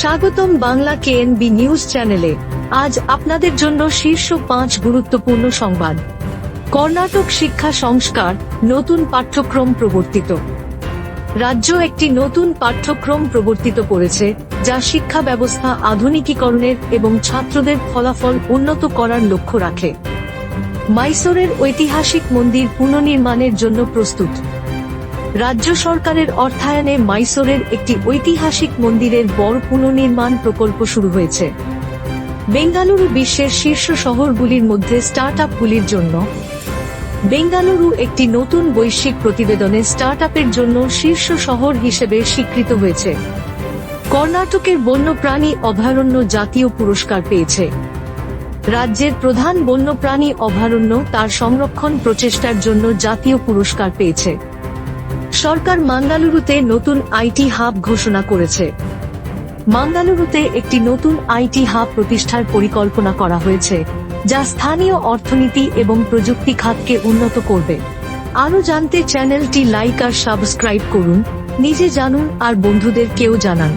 স্বাগতম বাংলা কেএনবি নিউজ চ্যানেলে। আজ আপনাদের জন্য শীর্ষ পাঁচ গুরুত্বপূর্ণ সংবাদ। কর্ণাটক শিক্ষা সংস্কার নতুন পাঠ্যক্রম প্রবর্তিত। রাজ্য একটি নতুন পাঠ্যক্রম প্রবর্তিত করেছে, যা শিক্ষা ব্যবস্থা আধুনিকীকরণের এবং ছাত্রদের ফলাফল উন্নত করার লক্ষ্য রাখে। মাইসোরের ঐতিহাসিক মন্দির পুনর্নির্মাণের জন্য প্রস্তুত। রাজ্য সরকারের অর্থায়নে মাইসোরের একটি ঐতিহাসিক মন্দিরের বড় পুনর্নির্মাণ প্রকল্প শুরু হয়েছে। বেঙ্গালুরু বিশ্বের শীর্ষ শহরগুলির মধ্যে স্টার্ট আপগুলির জন্য। বেঙ্গালুরু একটি নতুন বৈশ্বিক প্রতিবেদনে স্টার্ট আপের জন্য শীর্ষ শহর হিসেবে স্বীকৃত হয়েছে। কর্ণাটকের বন্যপ্রাণী অভয়ারণ্য জাতীয় পুরস্কার পেয়েছে। রাজ্যের প্রধান বন্যপ্রাণী অভয়ারণ্য তার সংরক্ষণ প্রচেষ্টার জন্য জাতীয় পুরস্কার পেয়েছে। সরকার মাঙ্গালুরুতে নতুন আইটি হাব ঘোষণা করেছে। মাঙ্গালুরুতে একটি নতুন আইটি হাব প্রতিষ্ঠার পরিকল্পনা করা হয়েছে, যা স্থানীয় অর্থনীতি এবং প্রযুক্তি খাতকে উন্নত করবে। আরও জানতে চ্যানেলটি লাইক আর সাবস্ক্রাইব করুন, নিজে জানুন আর বন্ধুদের কেউ জানান।